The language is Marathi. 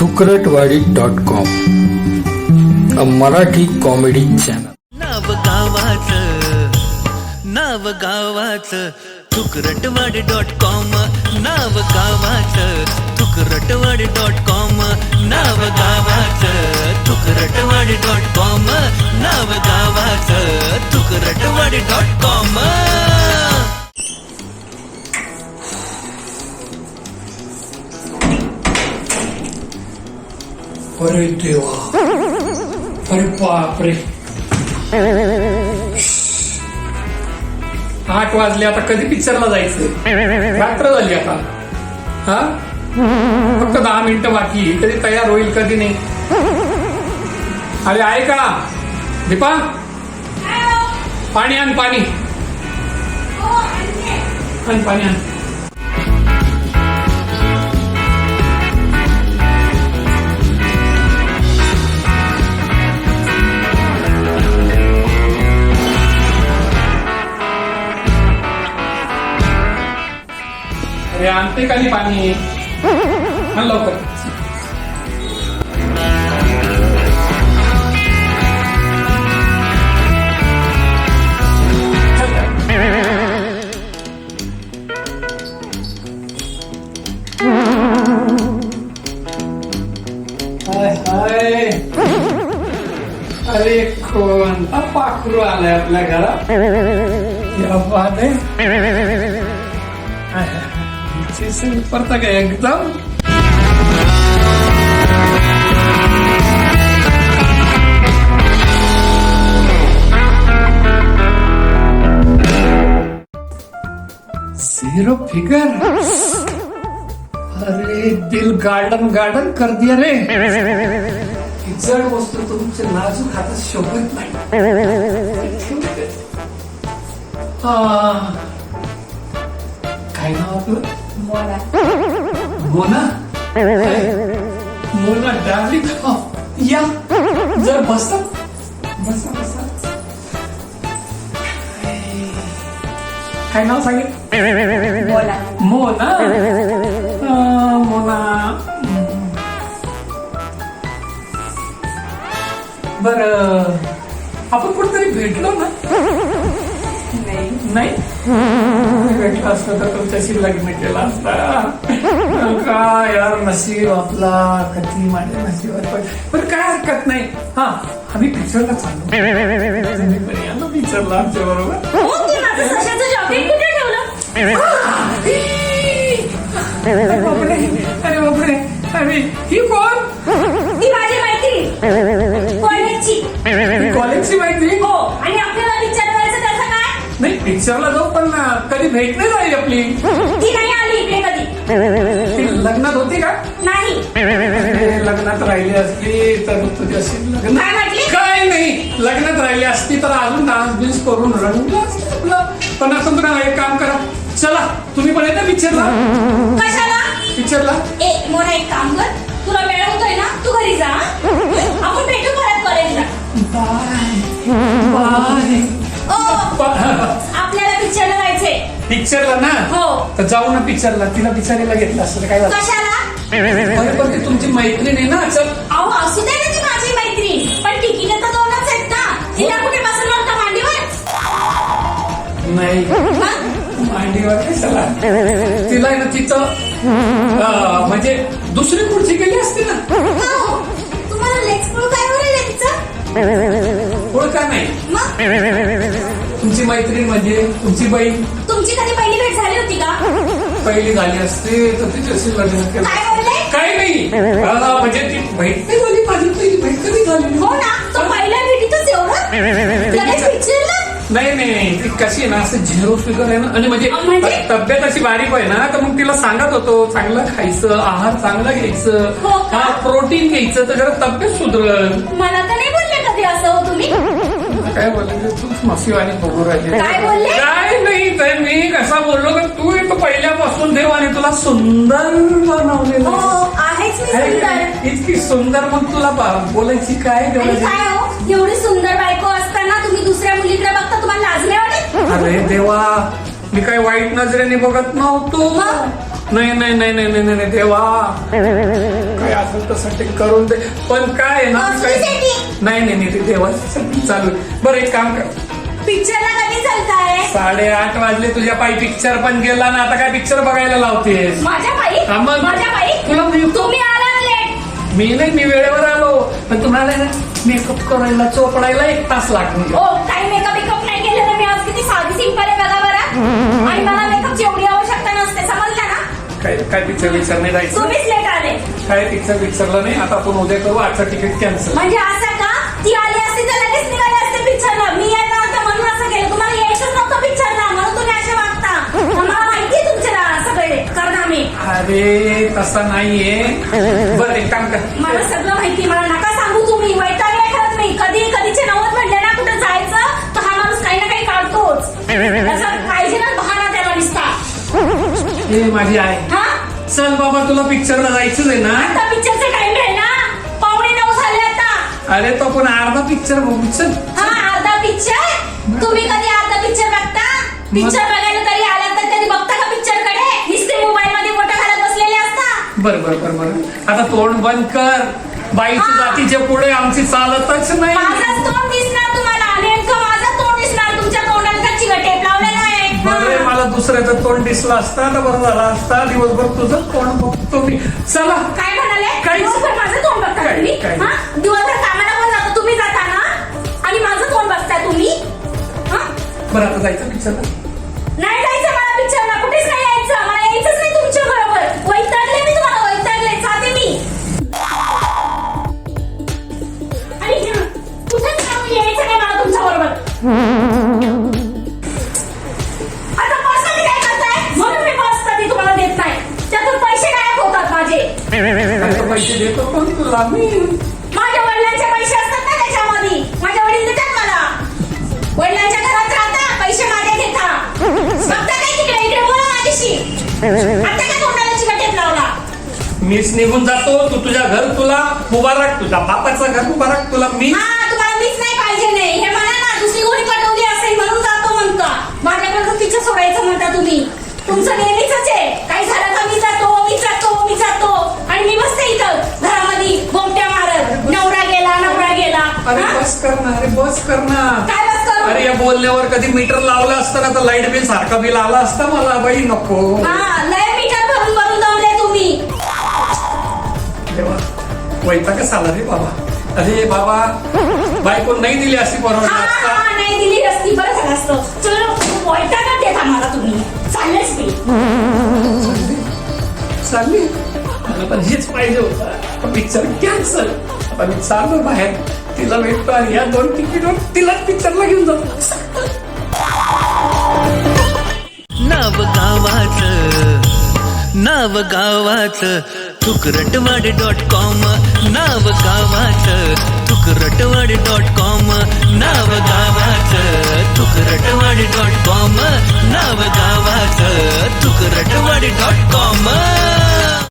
Thukratwadi dot com a Marathi comedy channel. नव गावाचं नव गावाचं तुकरटवाडी डॉट कॉम नव गावाचं तुकरटवाडी डॉट कॉम नव गावाचं तुकरटवाडी डॉट कॉम नव गावाचं थुकरटवाडी डॉट कॉम. अरे बापरे आठ वाजले आता कधी पिक्चरला जायचं रात्र झाली आता हा फक्त दहा मिनिटं बाकी. कधी तयार होईल कधी नाही अरे आहे का दीपा पाणी आण पाणी आण पाणी आण अरे आणते का नाही पाणी आण लवकर हाय हाय अरे कोणता पाखरू आलाय आपल्या घरात या बात आहे परत काय एकदम झिरो फिगर अरे दिल गार्डन गार्डन कर दिया रे. जड वस्तू तुमचे नाजूक हातात शोभत नाही. काय नाव आपलं? मोना? मोना डार्लिंग या. जर बसा बसा बसा काय नाव सांगेल मोना. मोना. बर आपण कुठेतरी भेटलो ना? नाही? भेटला असतं तर तुमच्याशी लग्न केला असता. काय यार नशीब आपला कधी माझ्या नशिबात पण काय हरकत नाही. हा आम्ही पिक्चरला चाललो. पिक्चरला आमच्या बरोबर. बापरे अरे बापरे. अरे ही कोण? पिक्चरला जाऊ पण कधी भेट नाही झाली आपली? ती नाही आली इकडे कधी. ती लग्नात होती का? नाही. अरे, लग्नात राहिली असती तर तुझ्याशी लग्न काय म्हटली? काय नाही लग्नात राहिली असती तर अजून डान्स बिन्स करून रंगलं असतं आपलं. पण असं तुला एक काम करा. चला तुम्ही पण येता पिक्चरला. कशाला? पिक्चरला. ए मोना एक काम कर. तुला वेळ होतोय ना? तू घरी जा हं? आपण भेटू परत कॉलेजला बाय. बाय. ओ. पिक्चरला ना? हो. तर जाऊ ना पिक्चरला तिला पिक्चरला घेतलं असतं. तर काय झालं? कशाला? अरे पण ती तुमची मैत्रीण आहे ना. चल. अहो असू दे ना ती माझी मैत्रीण. पण तिकीट तर दोनच आहेत ना. तिला कुठे बसवणार का मांडीवर नाही. मांडीवर कशाला तिला आहे ना तिचं अं, म्हणजे दुसरी खुर्ची केली असती ना. हो. तुम्हाला लेक्स पुळ काय वरेल तिचं? ओळखा नाही? मग? तुमची मैत्रीण म्हणजे तुमची बहीण. तुमची कधी पहिली भेट झाली होती का? पहिली झाली असते तर लग्न केलं काय बोलले? काही नाही. अं, म्हणजे ती भेट नाही झाली माझी पहिली भेट कधी झाली? हो ना तो पहिल्या भेटीतच एवढं लगेच पिक्चरला नाही नाही नाही. ती कशी आहे ना असं झिरो फिगर आहे ना आणि म्हणजे अं, म्हणजे? तब्येत अशी बारीक आहे ना तर मग तिला सांगत होतो चांगलं खायचं आहार चांगला घ्यायचं हो का? हा प्रोटीन घ्यायचं तर जरा तब्येत सुधरल. मला तर नाही बोलले कधी असं हो तुम्ही? काय बोलायचं तूच मसीवाणी बघू राहिली. काय बोलले? मी कसा बोललो का तू एक पहिल्यापासून देव आणि तुला सुंदर बनवलेलं हो आहे. आहेच मी इतकी सुंदर मग तुला बा- बोलायची काय आणि गरज आहे? काय हो एवढी सुंदर बायको असताना तुम्ही दुसऱ्या मुलीकडे बघता तुम्हाला लाज नाही वाटत अरे देवा मी काही वाईट नजरेने बघत नव्हतो मग? नाही नाही नाही नाही नाही नाही देवा काय असेल तसं ते करून दे पण काय आहे ना काय setting. नाही नाही नाही ते देवासाठी चालू आहे. बरं एक काम कर पिक्चरला कधी चालताय? साडेआठ वाजले तुझ्या पायी पिक्चर पण गेला ना आता काय पिक्चर बघायला लावतेस? माझ्या हा, मग. माझ्या तुला मी- तुम्ही आलात लेट मी नाही मी वेळेवर आलो. पण तुम्हाला ना मेकअप करायला चोपडायला एक तास लागून गेला. ओ काही मेकअप बिकअप नाही केलेलं मी आज किती साधी सिंपल आहे बघा बरं. आणि मला मेकअपची एवढी आवश्यकता नसते समजलं ना? काय काय पिक्चर पिक्चर नाही जायचं तुम्हीच लेट आले. काय पिक्चर पिक्चरला नाही आता आपण उद्या करू आजचं तिकीट कॅन्सल म्हणजे असं तसा नाहीये. बरं एक काम कर. मला सगळं माहिती मला नका सांगू तुम्ही. वैतागले खरंच मी कधी कधीचे नवत म्हणले ना कुठे जायचं तर हा माणूस काही ना काही काढतोच. असं पाहिजे ना बहाना त्याला दिसता हे माझी आहे हा? चल बाबा तुला पिक्चरला जायचंच आहे ना? आता पिक्चरचे टाइम आहे ना? पावणे नऊ झाले आता. अरे तो पण अर्धा पिक्चर बघू चल. हा अर्धा पिक्चर तुम्ही कधी अर्धा पिक्चर बघता? पिक्चर बघायला बर बर बर बर. आता तोंड बंद कर. बाईची. जातीच्या पुढे आमची चालतच नाही. तोंड दिसणार तुम्हाला. नेमकं माझं तोंड दिसणार. तुमच्या तोंडाला कच्ची टेप लावलेला आहे. बरे. मला दुसऱ्याचं तोंड दिसलं असता. तर बरं झालं असता. दिवसभर तुझं तोंड बघतो मी. चला. काय म्हणाले? दिवसभर माझं तोंड बघता काही- तुम्ही? काही. हा? दिवसभर कामाला पण जाता. तुम्ही जाता ना आणि माझं तोंड बघता तुम्ही? बरं आता जायचं पिक्चरला नाही जायचं मला पिक्चरला कुठेच नाही यायचं. मला यायचंच नाही तुमच्या बरोबर. वैतागले पैसे देतो पण तुला मी. माझ्या वडिलांचे पैसे असतात ना त्याच्यामध्ये. माझ्या वडील देतात मला. वडिलांच्या घरात राहता पैसे माझे घेता. बघता काय तिकडे? इकडे बोला माझ्याशी. आता काय तोंडाला चिकटेप लावला? मीच निघून जातो तू तुझ्या घर तुला मुबारक तुझ्या बापाचं घर मुबारक तुला मी हा तुम्हाला मीच नाही पाहिजे नाही हे म्हणा ना दुसरी कोणी पटवली असेल म्हणून जातो म्हणता माझ्याकडून सोडायचं म्हणता तुम्ही? तुमचं नेहमीच आहे. काही झालं का मी जातो मी जातो मी जातो. आणि मी बसते इथं घरामध्ये गोमट्या मारत. नवरा गेला नवरा गेला. अरे हा? बस कर ना अरे बस कर ना काय बस करू? अरे या बोलण्यावर कधी मीटर लावलं असतं ना तर लाइट बिल सारखं बिल आलं असतं मला बाई नको. हा लय मीटर भरून भरून दमले तुम्ही. देवा वैतागच आला रे बाबा. अरे बाबा बायको नाही दिली परवडलं हा असता हा, नाही दिली रस्ती. बरं झालं असतं. चलो वैतागच देता मला तुम्ही. चाललेच मी. चालली? मला पण हेच पाहिजे होतं. पिक्चर कॅन्सल आता मी चाललो बाहेर. तिला भेटतो आणि या दोन तिकीटवर तिला पिक्चरला घेऊन जातो. नाव गावाचं नाव गावाचं तुकरटवाडी डॉट कॉम नाव गावाचं तुकरटवाडी डॉट कॉम नाव गावाचं तुकरटवाडी डॉट कॉम नाव गावाचं तुकरटवाडी डॉट कॉम